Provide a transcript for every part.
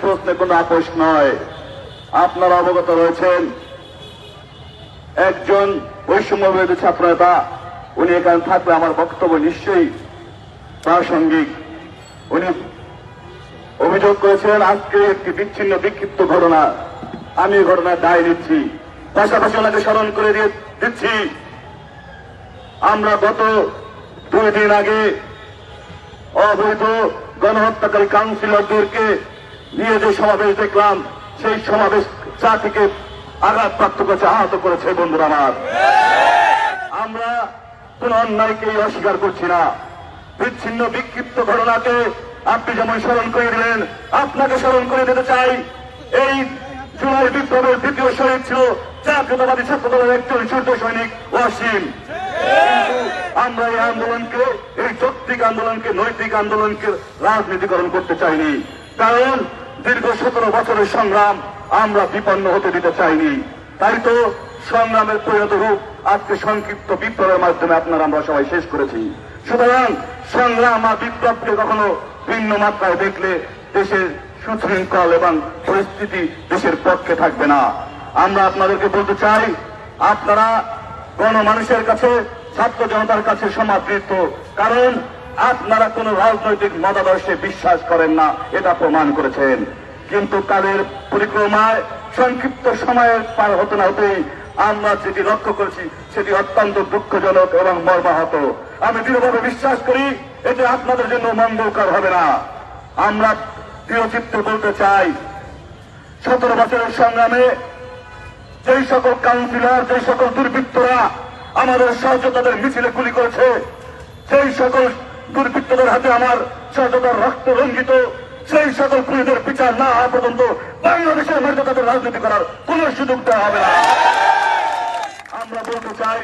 প্রশ্নে কোনো আপোষ নয়। আপনারা অবগত রয়েছেন। একজন বৈষম্যবিরোধী ছাত্র নেতা, উনি এখানে থাকলে আমার বক্তব্য নিশ্চয়ই প্রাসঙ্গিক। উনি অভিযোগ করেছেন, আজকে একটি বিচ্ছিন্ন বিক্ষিপ্ত ঘটনা। আমি এই ঘটনার দায় নিচ্ছি। পাশাপাশি ওনাকে স্মরণ করে দিয়ে দিচ্ছি, আমরা গত দুই দিন আগে অবৈধ গণহত্যাকারী কাউন্সিলরদেরকে নিয়ে যে সমাবেশ দেখলাম, সেই সমাবেশ জাতিকে আঘাতপ্রাপ্ত করেছে, আহত করেছে বন্ধুরা আমার। আমরা কোন অন্যায়কেই অস্বীকার করছি না। বিচ্ছিন্ন, বিক্ষিপ্ত ঘটনাকে আপনি যেমন স্মরণ করে দিলেন, আপনাকে স্মরণ করে দিতে চাই। এই জুলাই বিপ্লবের দ্বিতীয় শহীদ ছিল জাতীয়তাবাদী ছাত্র দলের একজন সূর্য সৈনিক কিন্তু আমরা এই আন্দোলনকে, এই যৌক্তিক আন্দোলনকে, নৈতিক আন্দোলনকে রাজনীতিকরণ করতে চাইনি। কারণ দীর্ঘ সতেরো বছরের সংগ্রাম আমরা বিপন্ন হতে দিতে চাইনি। তাই তো সংগ্রামের পরিণত রূপ আজকে সংক্ষিপ্ত বিপ্লবের মাধ্যমে আপনারা আমরা সবাই শেষ করেছি। সুতরাং সংগ্রাম আর বিপ্লবকে কখনো ভিন্ন মাত্রায় দেখলে দেশের সুশৃঙ্খল এবং পরিস্থিতি দেশের পক্ষে থাকবে না। আমরা আপনাদেরকে বলতে চাই, আপনারা গণমানুষের কাছে, ছাত্র জনতার কাছে সমাদৃত। কারণ আপনারা কোন রাজনৈতিক মতাদর্শে বিশ্বাস করেন না, এটা প্রমাণ করেছেন। কিন্তু কালের পরিক্রমায় সংক্ষিপ্ত সময়ের পার হতে না হতেই আমরা যেটি লক্ষ্য করেছি, সেটি অত্যন্ত দুঃখজনক এবং মর্মাহত। আমি দৃঢ়ভাবে বিশ্বাস করি এটি আপনাদের জন্য মঙ্গলকর হবে না। আমরা দৃঢ়চিত্তে বলতে চাই, সতেরো বছরের সংগ্রামে যেই সকল কাউন্সিলর, যেই সকল দুর্বৃত্তরা আমাদের সহযোদ্ধাদের মিছিলে গুলি করেছে সেই সকল দুর্বৃত্তদের হাতে আমার সহযোদ্ধার রক্ত রঞ্জিত, সেই সকল খুনিদের বিচার না হওয়া পর্যন্ত বাংলাদেশের মধ্যে তাদের রাজনীতি করার কোন সুযোগ দেওয়া হবে না। আমরা বলতে চাই,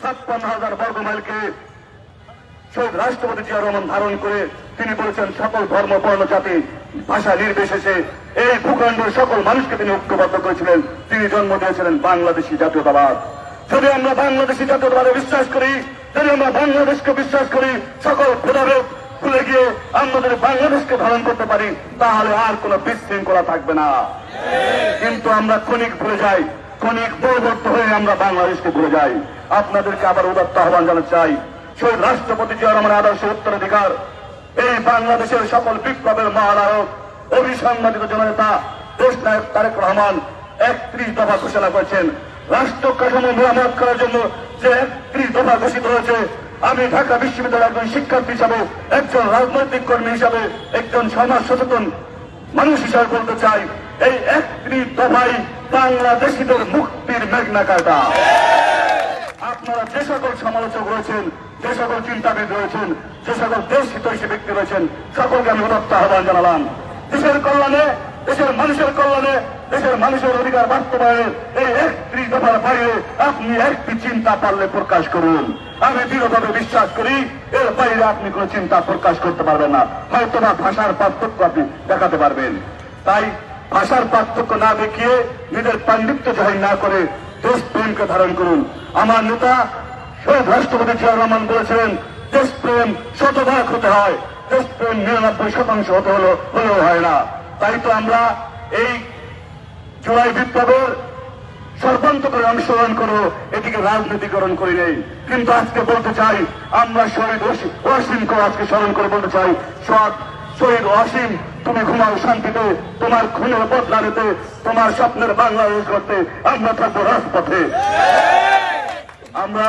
ছাপ্পান্ন হাজার বর্গ মাইলকে শহীদ রাষ্ট্রপতি জিয়া রহমান ধারণ করে তিনি বলেছেন, সকল ধর্ম, বর্ণ, জাতি, ভাষা নির্বিশেষে এই ভূখণ্ডের সকল মানুষকে তিনি ঐক্যবদ্ধ করেছিলেন। তিনি জন্ম দিয়েছিলেন বাংলাদেশি জাতীয়তাবাদ। যদি আমরা বাংলাদেশি জাতীয়তাবাদে বিশ্বাস করি যদি আমরা বাংলাদেশকে বিশ্বাস করি, সকল ভেদাভেদ ভুলে গিয়ে আমাদের বাংলাদেশকে ধারণ করতে পারি, তাহলে আর কোন বিশৃঙ্খলা থাকবে না। কিন্তু আমরা ক্ষণিক ভুলে যাই, ক্ষণিক পরিবর্ত হয়ে আমরা বাংলাদেশকে ভুলে যাই। আপনাদেরকে আবার উদাত্ত আহ্বান জানাতে চাই, শহীদ রাষ্ট্রপতি জিয়া রহমানের আদর্শের উত্তরাধিকার, এই বাংলাদেশের সকল বিপ্লবের মহানায়ক অভিসংবাদিত জননেতা দেশ নায়ক তারেক রহমান একত্রিশ দফা ঘোষণা করেছেন। রাষ্ট্র কাঠামো মেরামত করার জন্য যে একত্রিশ দফা ঘোষিত হয়েছে। আমি ঢাকা বিশ্ববিদ্যালয়ের একজন শিক্ষার্থী হিসাবে, একজন রাজনৈতিক কর্মী হিসাবে, একজন সমাজ সচেতন মানুষ হিসাবে বলতে চাই, এই একত্রিশ দফাই বাংলাদেশিদের মুক্তির মেঘনা কায়দা আপনারা যে সকল সমালোচক রয়েছেন, যে সকল চিন্তাবিদ রয়েছেন, যে সকল দেশ হিতৈষী ব্যক্তি রয়েছেন, সকলকে আমি উদত্ত আহ্বান জানালাম। দেশের কল্যাণে দেশের মানুষের কল্যাণে, দেশের মানুষের অধিকার বাস্তবায়নের এই একত্রিশ দফার বাইরে আপনি একটি চিন্তা পারলে প্রকাশ করুন। আমি দৃঢ়ভাবে বিশ্বাস করি, এর বাইরে আপনি কোন চিন্তা প্রকাশ করতে পারবেন না। হয়তো না ভাষার পার্থক্য আপনি দেখাতে পারবেন। তাই ভাষার পার্থক্য না দেখিয়ে নিজের পাণ্ডিত্য জাহির না করে দেশপ্রেমকে ধারণ করুন। আমার নেতা শহীদ রাষ্ট্রপতি জিয়া রহমান বলেছিলেন দেশপ্রেম শতভাগ হতে হয়, দেশপ্রেম নিরানব্বই শতাংশ হতে হলো, হলেও হয় না। তাই তো আমরা এই জুলাই বিপ্লবের সর্বান্তকরে অংশগ্রহণ করো এটিকে রাজনীতিকরণ করি নেই। কিন্তু আজকে বলতে চাই, আমরা শহীদ ওয়াসিমকে আজকে স্মরণ করে বলতে চাই সৎ শহীদ ওয়াসিম, তুমি ঘুমাও শান্তিতে, তোমার খুনের বদলা নিতে তোমার স্বপ্নের বাংলাদেশ করতে আমরা থাকব রাজপথে। আমরা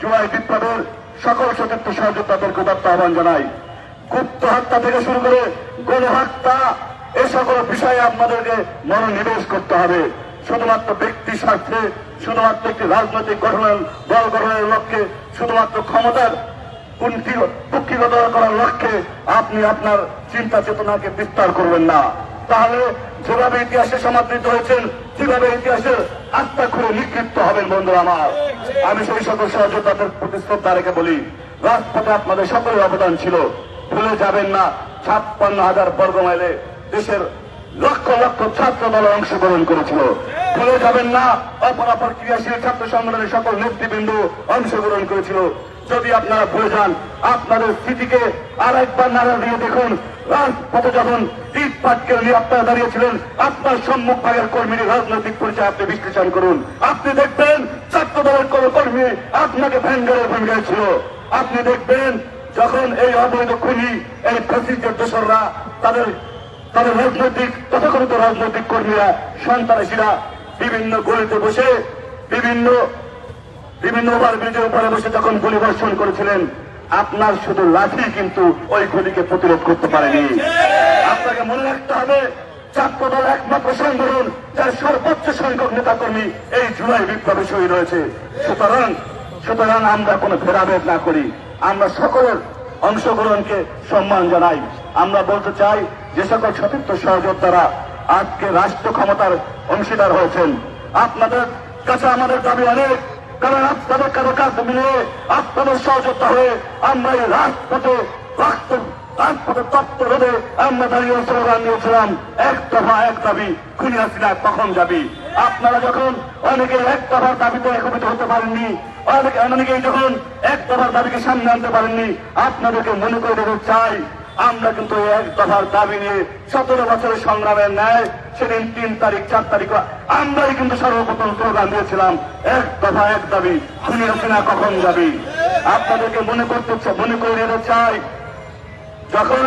জুলাই বিপ্লবের সকল সতীর্থ সহযোগিতাদেরকে উদাত্ত আহ্বান জানাই। গুপ্ত হত্যা থেকে শুরু করে গণহত্যা, এ সকল বিষয়ে আপনাদেরকে মনোনিবেশ করতে হবে। শুধুমাত্র ব্যক্তি স্বার্থে, শুধুমাত্র একটি রাজনৈতিক গঠনের দল গঠনের লক্ষ্যে, শুধুমাত্র ক্ষমতার করার লক্ষ্যে আপনি আপনার চিন্তা চেতনাকে বিস্তার করবেন না। তাহলে যেভাবে ইতিহাসে সমাদৃত হয়েছেন যেভাবে ইতিহাসের আত্মা খুলে নিক্ষিপ্ত হবেন বন্ধুরা আমার। আমি সেই সহযোগিতাদের প্রতি শ্রদ্ধা রেখে বলি, রাজপথে আপনাদের সকলের অবদান ছিল। ভুলে যাবেন না। ছাপ্পান্ন হাজার বর্গ মাইলে দেশের লক্ষ লক্ষ ছাত্র দল অংশগ্রহণ করেছিল। ভুলে যাবেন না অপরাপর ক্রিয়াশীল ছাত্র সংগঠনের সকল নেতৃবৃন্দ অংশগ্রহণ করেছিল। যদি আপনারা ভুলে যান, আপনাদের স্মৃতিকে আর একবার নাড়া দিয়ে দেখুন। রাজপথে যখন ইট পাটকে নিয়ে আপনারা দাঁড়িয়েছিলেন, আপনার সম্মুখ ভাগের কর্মীর রাজনৈতিক পরিচয় আপনি বিশ্লেষণ করুন। আপনি দেখবেন, ছাত্র দলের কর্মী আপনাকে ভ্যাঙ্গারের ভূমিকায় ছিল আপনি দেখবেন যখন এই অবৈধ খুনি, এই ফ্যাসিস্টের দোসররা, তাদের তাদের রাজনৈতিক, তথাকথিত রাজনৈতিক কর্মীরা, সন্ত্রাসীরা বিভিন্ন গলিতে বসে, বিভিন্ন বিভিন্ন ওভারব্রিজের উপরে বসে যখন গুলি বর্ষণ করেছিলেন, আপনার শুধু লাঠি কিন্তু ওই গুলিকে প্রতিরোধ করতে পারেনি। আপনাকে মনে রাখতে হবে ছাত্রদল একমাত্র সংগঠন, যার সর্বোচ্চ সংখ্যক নেতাকর্মী এই জুলাই বিপ্লবে শহীদ রয়েছে সুতরাং সুতরাং আমরা কোনো ভেদাভেদ না করি। আমরা সকলের অংশগ্রহণকে সম্মান জানাই। আমরা বলতে চাই, যে সকল সতীর্থ সহযোদ্ধারা আজকে রাষ্ট্র ক্ষমতার অংশীদার হয়েছেন। আপনাদের কাছে আমাদের দাবি অনেক, কারণ আপনাদের কারও কাজ মিলিয়ে আপনাদের সহযোগিতা হয়ে আমরা এই রাজপথে আপনারা যখন অনেকে এক দফার দাবিতে একত্রিত হতে পারেননি দাবিকে সামনে আনতে পারেননি, আপনাদেরকে মনে করে দিতে চাই আমরা কিন্তু এক দফার দাবি নিয়ে সতেরো বছরের সংগ্রামের ন্যায় সেদিন তিন তারিখ, চার তারিখ, আমরাই কিন্তু সর্বপ্রথম স্লোগান দিয়েছিলাম, এক দফা এক দাবি খুনি হাসিনা কখন যাবি? আপনাদেরকে মনে করতে মনে করে দিতে চাই। যখন